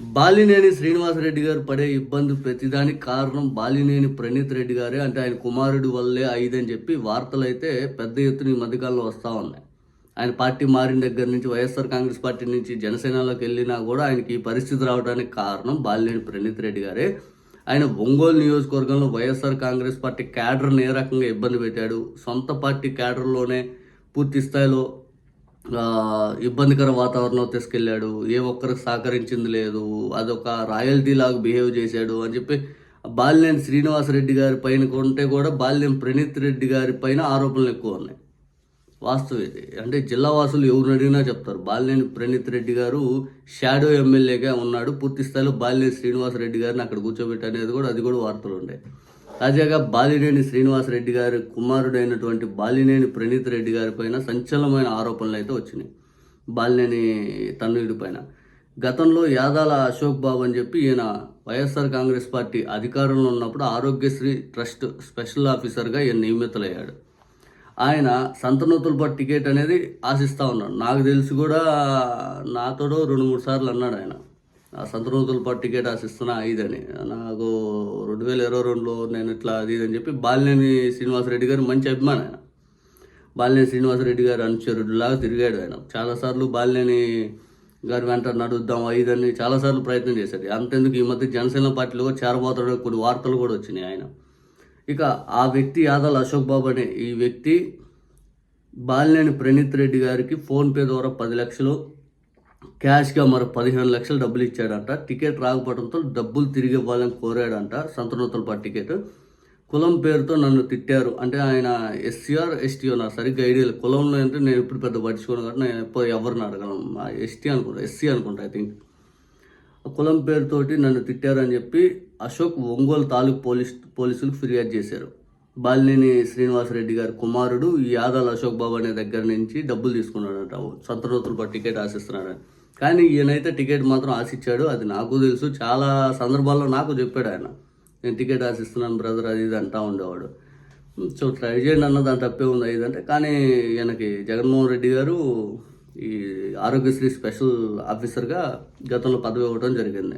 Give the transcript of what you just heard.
బాలినేని శ్రీనివాసరెడ్డి గారు పడే ఇబ్బంది ప్రతిదానికి కారణం బాలినేని ప్రణీత్ రెడ్డి గారే. అంటే ఆయన కుమారుడు వల్లే అయిందని చెప్పి వార్తలు అయితే పెద్ద ఎత్తున ఈ మధ్యకాలంలో వస్తూ ఉన్నాయి. ఆయన పార్టీ మారిన దగ్గర నుంచి వైఎస్ఆర్ కాంగ్రెస్ పార్టీ నుంచి జనసేనలోకి వెళ్ళినా కూడా ఆయనకి ఈ పరిస్థితి రావడానికి కారణం బాలినేని ప్రణీత్ రెడ్డి గారే. ఆయన ఒంగోలు నియోజకవర్గంలో వైఎస్ఆర్ కాంగ్రెస్ పార్టీ క్యాడర్ని ఏ రకంగా ఇబ్బంది పెట్టాడు? సొంత పార్టీ క్యాడర్లోనే పూర్తి స్థాయిలో ఇబ్బందికర వాతావరణం తీసుకెళ్ళాడు. ఏ ఒక్కరికి సహకరించింది లేదు. అదొక రాయల్టీ లాగా బిహేవ్ చేశాడు అని చెప్పి బాలినేని శ్రీనివాసరెడ్డి గారి పైన కొంటే కూడా బాలినేని ప్రణీత్ రెడ్డి గారి పైన ఆరోపణలు ఎక్కువ ఉన్నాయి. వాస్తవం ఇది. అంటే జిల్లా వాసులు ఎవరు అడిగినా చెప్తారు. బాలినేని ప్రణీత్ రెడ్డి గారు షాడో ఎమ్మెల్యేగా ఉన్నాడు. పూర్తి స్థాయిలో బాలినేని శ్రీనివాసరెడ్డి గారిని అక్కడ కూర్చోబెట్టి అనేది కూడా అది కూడా వార్తలు ఉన్నాయి తాజాగా బాలినేని శ్రీనివాసరెడ్డి గారి కుమారుడైనటువంటి బాలినేని ప్రణీత్ రెడ్డి గారి పైన సంచలనమైన ఆరోపణలు అయితే వచ్చినాయి. బాలినేని తన్నుడి పైన. గతంలో యాదాల అశోక్ బాబు అని చెప్పి ఈయన వైఎస్ఆర్ కాంగ్రెస్ పార్టీ అధికారంలో ఉన్నప్పుడు ఆరోగ్యశ్రీ ట్రస్ట్ స్పెషల్ ఆఫీసర్గా ఈయన నియమితులయ్యాడు. ఆయన సంతనూతులపాటు టికెట్ అనేది ఆశిస్తూ ఉన్నాడు. నాకు తెలిసి కూడా నాతోడు రెండు మూడు సార్లు అన్నాడు ఆయన. ఆ సంతనూతులపాటు టికెట్ ఆశిస్తున్నా ఇదని. నాకు రెండు వేల ఇరవై రెండులో నేను ఇట్లా అది ఇది అని చెప్పి బాలినేని శ్రీనివాసరెడ్డి గారు మంచి అభిమానం ఆయన. బాలినేని శ్రీనివాసరెడ్డి గారు అనుచరుడిలాగా తిరిగాడు ఆయన. చాలాసార్లు బాలినేని గారి వెంట నడుద్దాం ఐదని చాలాసార్లు ప్రయత్నం చేశాడు. అంతెందుకు ఈ మధ్య జనసేన పార్టీలో కూడా కొన్ని వార్తలు కూడా వచ్చినాయి ఆయన. ఇక ఆ వ్యక్తి యాదల్ అశోక్ బాబు అనే ఈ వ్యక్తి బాలినేని ప్రణీత్ రెడ్డి గారికి ఫోన్పే ద్వారా పది లక్షలు క్యాష్గా మరో పదిహేను లక్షలు డబ్బులు ఇచ్చాడంట. టికెట్ రాకపోవడంతో డబ్బులు తిరిగి ఇవ్వాలని కోరాడంట. సంతనూతల పాటు టికెట్. కులం పేరుతో నన్ను తిట్టారు. అంటే ఆయన ఎస్సీఆర్ ఎస్టీఓ నాకు సరిగ్గా ఐడియా లేదు. కులంలో అంటే నేను ఇప్పుడు పెద్ద పట్టించుకోను కాబట్టి నేను ఎప్పుడు ఎవరిని అడగలను ఎస్టీ అనుకుంటా ఎస్సీ అనుకుంటా ఐ థింక్ కులం పేరుతోటి నన్ను తిట్టారని చెప్పి అశోక్ ఒంగోలు తాలూకు పోలీస్ పోలీసులకు ఫిర్యాదు చేశారు. బాలినేని శ్రీనివాసరెడ్డి గారి కుమారుడు ఈ యాదాల అశోక్ బాబు అనే దగ్గర నుంచి డబ్బులు తీసుకున్నాడంట. సొంత రోజులు టికెట్ ఆశిస్తున్నాడని కానీ ఈయనైతే టికెట్ మాత్రం ఆశించాడు. అది నాకు తెలుసు. చాలా సందర్భాల్లో నాకు చెప్పాడు ఆయన. నేను టికెట్ ఆశిస్తున్నాను బ్రదర్ అది ఇది అంటా ఉండేవాడు. సో ట్రై చేయండి అన్న దాని తప్పే ఉంది. ఇదంటే కానీ ఈయనకి జగన్మోహన్ రెడ్డి గారు ఈ ఆరోగ్యశ్రీ స్పెషల్ ఆఫీసర్గా గతంలో పదవి ఇవ్వడం జరిగింది.